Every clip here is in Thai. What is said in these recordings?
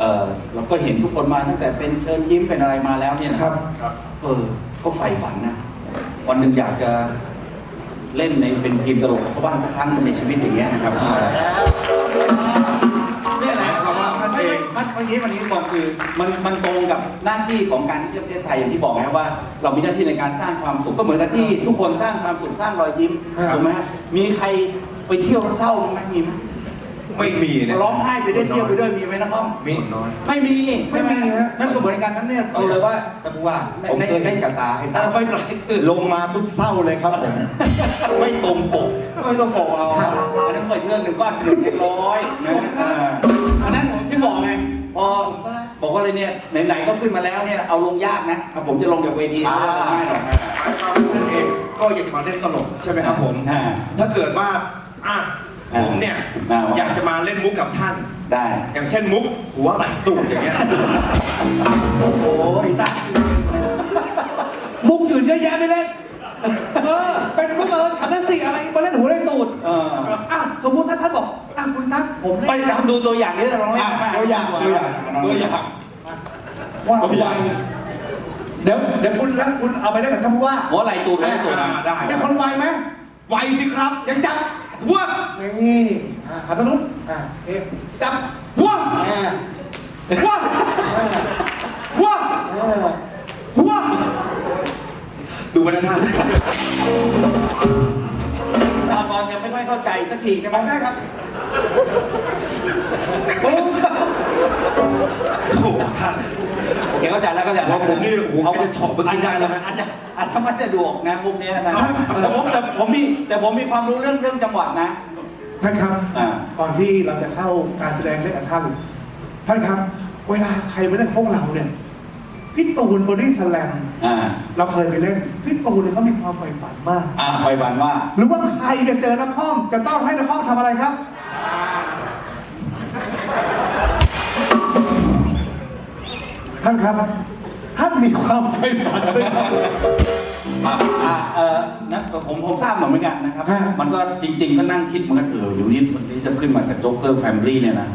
เออเราก็เห็นทุกคนมาตั้งแต่เป็นเชิญยิ้มเป็นอะไรมาแล้วเนี่ยนะครับ เออก็ใฝ่ฝันนะ วันหนึ่งอยากจะเล่นในเป็นทีมตลกเขาบ้างสักครั้งในชีวิตอย่างเงี้ยนะครับเนี่ยแหละคำว่ามันเองมันเมื่อกี้วันนี้บอกคือมันมันตรงกับหน้าที่ของการที่ประเทศไทยอย่างที่บอกนะครับว่า เรามีหน้าที่ในการสร้างความสุขก็เหมือนกับที่ทุกคนสร้างความสุขสร้างรอยยิ้มครับถูกไหมฮะมีใครไปเที่ยวแล้วเศร้าบ้างไหมมีไหม ไม่มีนะ ร้องไห้ไปด้วยเที่ยวไปด้วยมีไหมนะครับมีน้อย ไม่มีไม่มีฮะ นั่นก็เหมือนกันนั่นเนี่ยเอาเลยว่าท่านผู้ว่าผมเคยเล่นกับตาให้เออไม่เป็นไรคือลงมาปุ๊บเศร้าเลยครับผมไม่ตรงปกไม่ต้องบอกเอาอันนั้นก็อีกเรื่องหนึ่งก็หนึ่งในร้อยนะเอออันนั้นผมที่บอกไงพอบอกว่าอะไรเนี่ยไหนๆก็ขึ้นมาแล้วเนี่ยเอาลงยากนะถ้าผมจะลงจากเวทีอ่าไม่ได้หรอกนะนั่นเองก็อยากจะมาเล่นตลกใช่ไหมครับผม อ่า ถ้าเกิดว่าอะอ่า ผมเนี่ยอ่าว่า อยากจะมาเล่นมุกกับท่าน ได้ อย่างเช่นมุกหัวไหลตูดอย่างเงี้ยโอ้โหตามุกอื่นเยอะแยะไม่เล่น เออ เป็นมุกเออฉันน่ะสิอะไรมาเล่นหูเล่นตูดเอออะสมมุติถ้าท่านบอกอะคุณนัทผมไปเล่นทำดูตัวอย่างนี้เราลองเล่นอะมาตัวอย่างตัวอย่างตัวอย่าง ว่าตัวอย่าง เดี๋ยวเดี๋ยวคุณแล้วคุณเอาไปเล่นกับท่านผู้ว่าหัวไหล่ตูดหัวไหล่ตูด อ่าได้ เป็นคนไวไหมไวสิครับ ยังจับ หัวนี่อะขันตนุษอะโอเคจับหัวอ่าหัวหัวเออหัวดูมันนะท่านตาบอลยังไม่ค่อยเข้าใจสักทีใช่ไหมได้ครับโอ้โหท่าน โอเคเข้าใจแล้วเข้าใจแล้วว่าผมนี่โอ้โหเขาจะช็อกเมื่อกี้ได้แล้วฮะ อาจจะอาจจะไม่สะดวกนะมุกเนี้ยนะแต่ผมแต่ผมมีแต่ผมมีความรู้เรื่องเรื่องจังหวัดนะ ท่านครับอ่า ก่อนที่เราจะเข้าการแสดงเล่นกับท่าน ท่านครับ เวลาใครมาเล่นกับพวกเราเนี่ยพี่ตูนบอดี้สแลมอ่า เราเคยไปเล่นพี่ตูนเนี่ยเขามีความใฝ่ฝันมาก อ่าไปวันว่า หรือว่าใครจะเจอนักคอมจะต้องให้นักคอมทำอะไรครับานครับ ท่านมีความใฝ่ฝันด้วยครับ อ่าอ่าเออนะผมผมทราบมาเหมือนกันนะครับ ฮะ มันก็จริง ๆ ก็นั่งคิดเหมันก็เออเดี๋ยวนี้วันนี้จะขึ้นมากับโจ๊กเกอร์แฟมิลี่เนี่ยนะ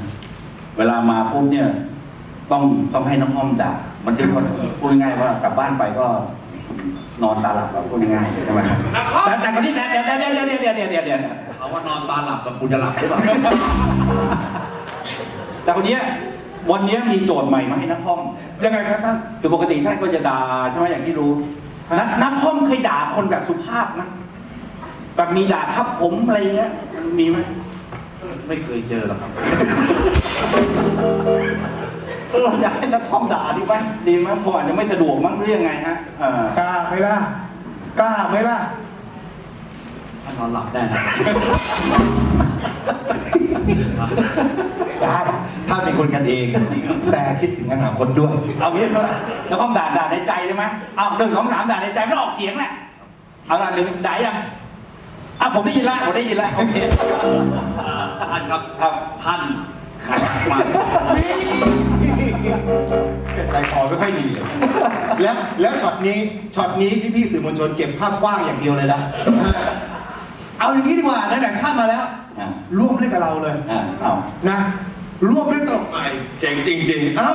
เวลามาปุ๊บเนี่ยต้องต้องให้น้องอ้อมด่า มันจะพูดง่ายๆว่ากลับบ้านไปก็ นอนตาหลับแล้วพูดง่ายๆใช่ไหมแต่แต่คนนี้เดี๋ยวเดี๋ยวเดี๋ยวเดี๋ยวเดี๋ยวเดี๋ยวเดี๋ยวเดี๋ยวเขาว่านอนตาหลับกับกูจะหลับหรือเปล่า แต่คนเนี้ยวันเนี้ยมีโจทย์ใหม่มาให้นักคอม ยังไงครับท่าน คือปกติท่านก็จะด่าใช่ไหมอย่างที่รู้นักนักคอมเคยด่าคนแบบสุภาพนะแบบมีด่าครับผมอะไรเงี้ยมีไหมไม่เคยเจอหรอกครับเอออยากให้นักคอมด่าดีไหมดีไหมผมอาจจะไม่สะดวกมั้งหรือยังไงฮะเออกล้าไหมล่ะกล้าไหมล่ะถ้านอนหลับได้นะ ได้ถ้าเป็นคนกันเอง แต่คิดถึงอนาคตด้วย เอางี้เถอะนักคอมด่าด่าในใจได้ไหมเอาหนึ่งสองสามด่าในใจไม่ต้องออกเสียงแหละเอาละหนึ่งด่ายังอะผมได้ยินแล้วผมได้ยินแล้วโอเคท่านครับครับท่านมาใจคอไม่ค่อยดีเลยแล้วแล้วช็อตนี้ช็อตนี้พี่ๆสื่อมวลชนเก็บภาพกว้างอย่างเดียวเลยนะเอาอย่างนี้ดีกว่าไหนๆท่านมาแล้วอ่า ร่วมเล่นกับเราเลยอ่าเอานะร่วมเล่นตลกใหม่เจ๋งจริงๆเอ้า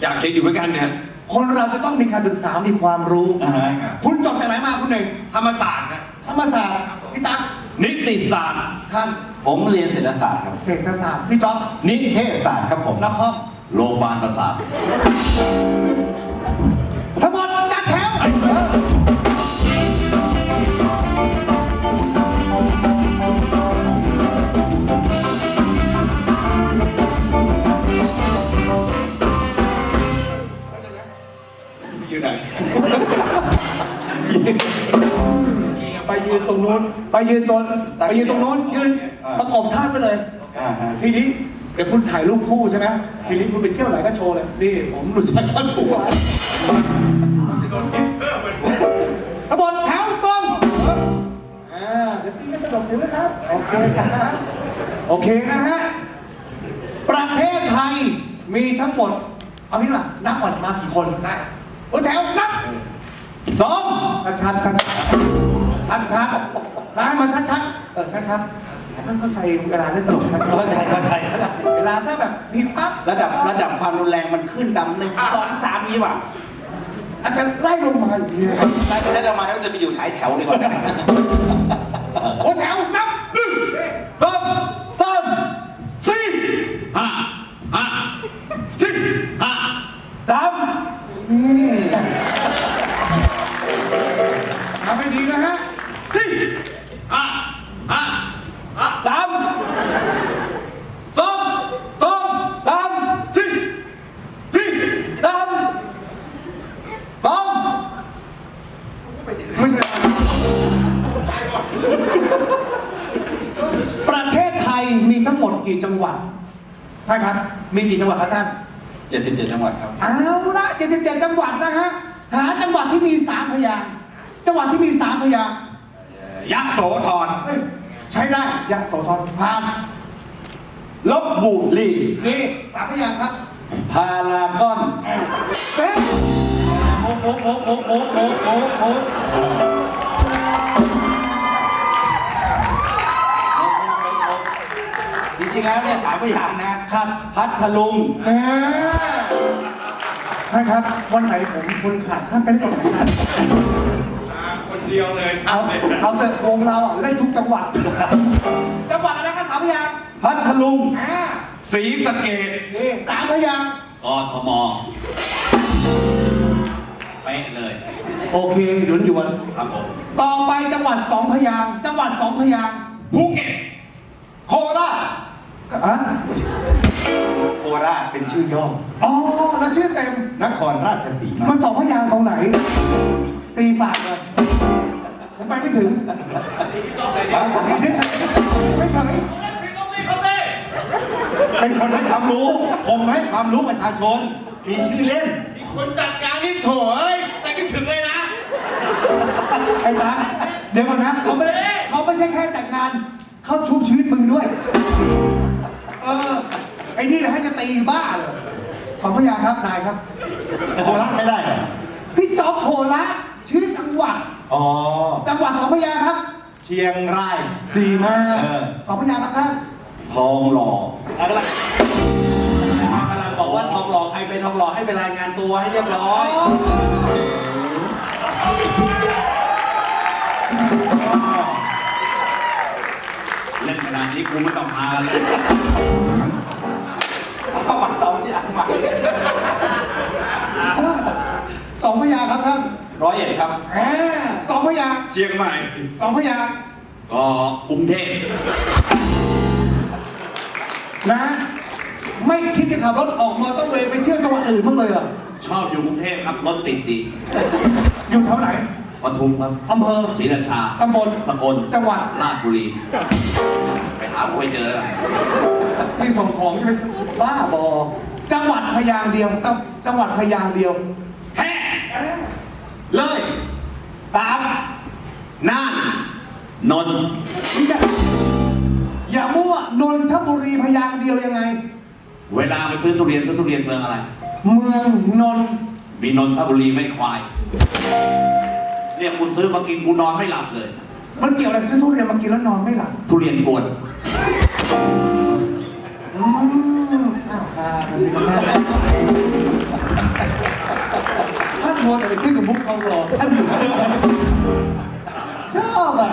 อยากเห็นอยู่เหมือนกันเนี่ยคนเราจะต้องมีการศึกษา มีความรู้อ่าฮะคุณจบจากไหนมาคุณหนึ่งธรรมศาสตร์นะธรรมศาสตร์พี่ตั๊กนิติศาสตร์ท่านผมเรียนเศรษฐศาสตร์ครับ เศรษฐศาสตร์พี่จ๊อบนิเทศศาสตร์ครับผมนครโรงพยาบาลประสาท นตรงนู้นไปยืนตรงไปยืนตรงนู้นยืนประกบท่านไปเลยอ่าฮะทีนี้เดี๋ยวคุณถ่ายรูปคู่ใช่ไหมทีนี้คุณไปเที่ยวไหนก็โชว์เลยนี่ผมรู้จักท่านผู้ว่าขบวนแถวตรงอ่าเดี๋ยวตีไม่กระดกเดี๋ยวนะครับโอเคนะฮะโอเคนะฮะประเทศไทยมีทั้งหมดเอางี้ดีกว่านับก่อนมากี่คนได้โอ้แถวนับสองชัดชัดชั ดชัดชัดได้มาชัดชัดเออท่านครับท่านเข้าใจเวลาเล่นตลกครับเข้าใจเข้าใจเวลาถ้าแบบผิดปั๊บระดับระดับความรุนแรงมันขึ้นดำหนึ่งสองสามนี้ว่ะอาจจะไล่ลงมาอย่างนี้ครับถ้าเรามาแล้วจะไปอยู่ท้ายแถวดีกว่าโอ้แถวนับหนึ่งสองสามสี่ห้าห้าสี่ห้าสาม กี่จังหวัดท่านครับ มีกี่จังหวัดครับท่านเจ็ดสิบเจ็ดจังหวัดครับ เอาละ77 จังหวัดนะฮะ หาจังหวัดที่มีสามพยางค์จังหวัดที่มีสามพยางค์ยะโสธรเอ้ยใช้ได้ยะโสธรผ่านลบบุรีนี่สามพยางค์ครับพารากอนเป๊ะ โอ้โหโอ้โหโอ้โหโอ้โหโอ้โห ริงๆแล้วเนี่ยถามไปอย่างนะครับพัทลุงแหมท่านครับวันไหนผมคุณขาดท่านไปเล่นกับผมนะคนเดียวเลยเอาเอาแต่วงเราอะเล่นทุกจังหวัด จังหวัดอะไรก็สามพยางค์พัทลุงอ่าสีสะเกดนี่สามพยางค์กทมเป๊ะเลยโอเคหยวนหยวน ครับผมๆต่อไปจังหวัดสองพยางค์จังหวัดสองพยางค์ภูเก็ตโคราช อะโคราชเป็นชื่อย่ออ๋อแล้วชื่อเต็ม นครราชสีมา มันสองพยางค์ตรงไหน ตีฝากเลยผมไปไม่ถึงเฉยๆไม่เฉยเป็นคนให้ความรู้ ผมให้ความรู้ประชาชน มีชื่อเล่นคนจัดการนี่โถเอ้ยใจไม่ถึงเลยนะ ไอ้ตาเดี๋ยวก่อนนะเขาไม่ได้เขาไม่ใช่แค่จัดงาน เขาชุบชีวิตมึงด้วยเออ ไอ้นี่ให้จะตีบ้าเลยสองพยางค์ครับนายครับโคราชไม่ได้เหรอพี่จ๊อบโคราชชื่อจังหวัด อ๋อ จังหวัดสองพยางค์ครับ เชียงราย ดีมากเออ สองพยางค์ครับท่านทองหล่อกำลังกำลังบอกว่าทองหล่อใครเป็นทองหล่อให้ไปรายงานตัวให้เรียบร้อยเล่นขนาดนี้กูไม่ต้องพาเลยเอา มาสองอย่างมาสองพยางค์ครับท่านร้อยเอ็ดครับ อ่าสองพยางค์เชียงใหม่ สองพยางค์ก็กรุงเทพนะ ไม่คิดจะขับรถออกมอเตอร์เวย์ไปเที่ยวจังหวัดอื่นบ้างเลยเหรอชอบอยู่กรุงเทพครับรถติดดีอยู่แถวไหนปทุมครับอำเภอศรีราชาตำบลสกลจังหวัดราชบุรี ไปหาคุยเจอแล้ว นี่ส่งของจะไปซื้อบ้าบอ จังหวัดพยางค์เดียวกับจังหวัดพยางค์เดียวแฮ่เลยตามน่านนนท์อย่าอย่ามั่วนนทบุรีพยางค์เดียวยังไง เวลาไปซื้อทุเรียนซื้อทุเรียนเมืองอะไร เมืองนนท์มีนนทบุรีไม่ควายเรียกกูซื้อมากินกูนอนไม่หลับเลย มันเกี่ยวอะไรซื้อทุเรียนมากินแล้วนอนไม่หลับทุเรียนกวน อืมอ้าวอ่าสิครับท่านท่านมัวแต่ไปขึ้นกับมุกทองหล่อท่านอยู่ชอบอะ